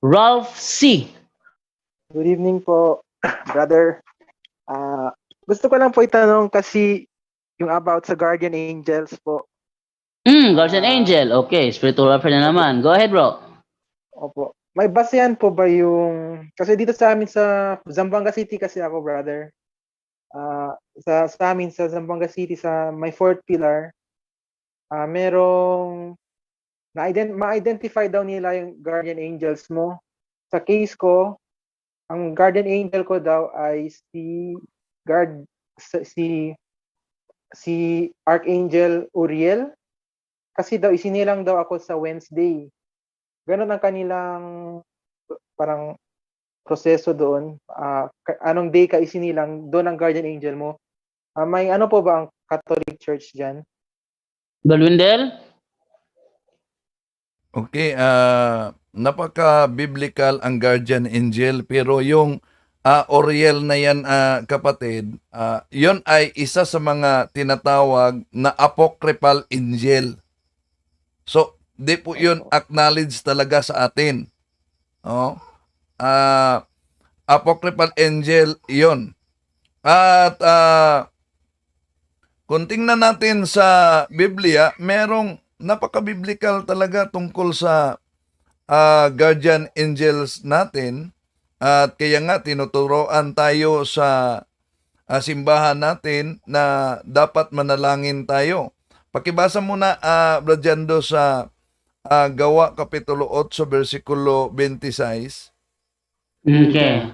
Ralph C. Good evening po, brother. Ah, gusto ko lang po itanong kasi yung about sa guardian angels po. Mm, Guardian Ah. Angel. Okay, spiritual warfare na naman. Go ahead, bro. Opo. May basehan po ba yung kasi dito sa amin sa Zamboanga City kasi ako, brother. Ah, sa sa amin sa Zamboanga City sa my fourth pillar, ah merong na-ident ma-identify daw nila yung guardian angels mo. Sa case ko, ang guardian angel ko daw ay si guard si si Archangel Uriel kasi daw isinilang daw ako sa Wednesday. Ganon ang kanilang parang proseso doon. Ka- anong day ka isinilang, doon ang guardian angel mo. Ah, may ano po ba ang Catholic Church diyan? Balwindel? Okay, ah napaka-biblical ang guardian angel pero yung ah, Oriel na yan ah, kapatid, ah, yon ay isa sa mga tinatawag na apocryphal angel. So, di po yun acknowledge talaga sa atin. Oh. Ah, apocryphal angel yon. At ah, kung tingnan natin sa Biblia, merong napaka-biblical talaga tungkol sa ah, guardian angels natin. At kaya nga tinuturoan tayo sa ah, simbahan natin na dapat manalangin tayo. Pakibasa muna uh, Brajando sa ah, Gawa Kapitulo 8 versikulo 26. Okay.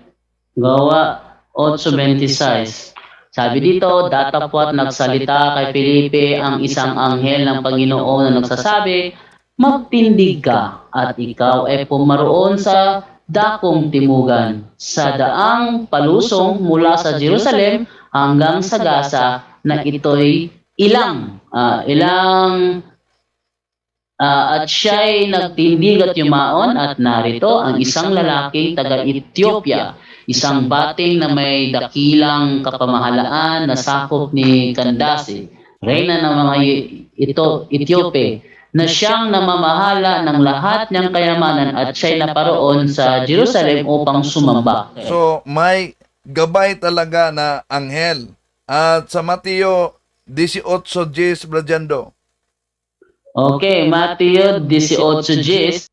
Gawa 8.26. Sabi dito, datapwat nagsalita kay Felipe ang isang anghel ng Panginoon na nagsasabi, Magtindig ka at ikaw ay pumaroon sa dakong timugan, sa daang palusong mula sa Jerusalem hanggang sa Gaza na ito'y ilang, ah, ilang Ah, at siya'y nagtindig at yumaon at narito ang isang lalaking taga-Ethiopia, isang bating na may dakilang kapamahalaan na sakop ni Kandase, reyna ng mga ito, Ethiopia, na siyang namamahala ng lahat ng kayamanan at siya'y naparoon sa Jerusalem upang sumamba. So, may gabay talaga na anghel. At sa Mateo 18.10 Brajando. Okay, Matthew 18.10,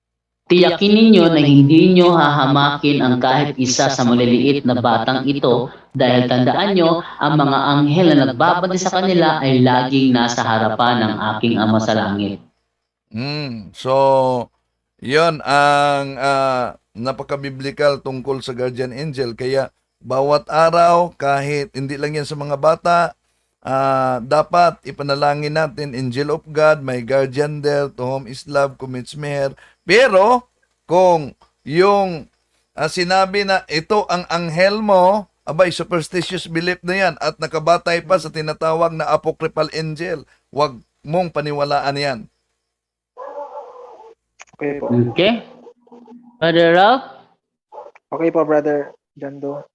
tiyakin ninyo na hindi nyo hahamakin ang kahit isa sa maliliit na batang ito dahil tandaan nyo, ang mga anghel na nagbabati sa kanila ay laging nasa harapan ng aking Ama sa langit. Mm, so, yon ang ah, napaka-biblical tungkol sa guardian angel. Kaya, bawat araw, kahit hindi lang yan sa mga bata, ah, dapat ipanalangin natin, angel of God, my guardian there, to whom is love, commits meher. Pero, kung yung ah, sinabi na ito ang anghel mo, abay, superstitious belief na yan at nakabatay pa sa tinatawag na apocryphal angel. Huwag mong paniwalaan yan. Okay po. Okay? Brother Ralph? Okay po, brother Jando.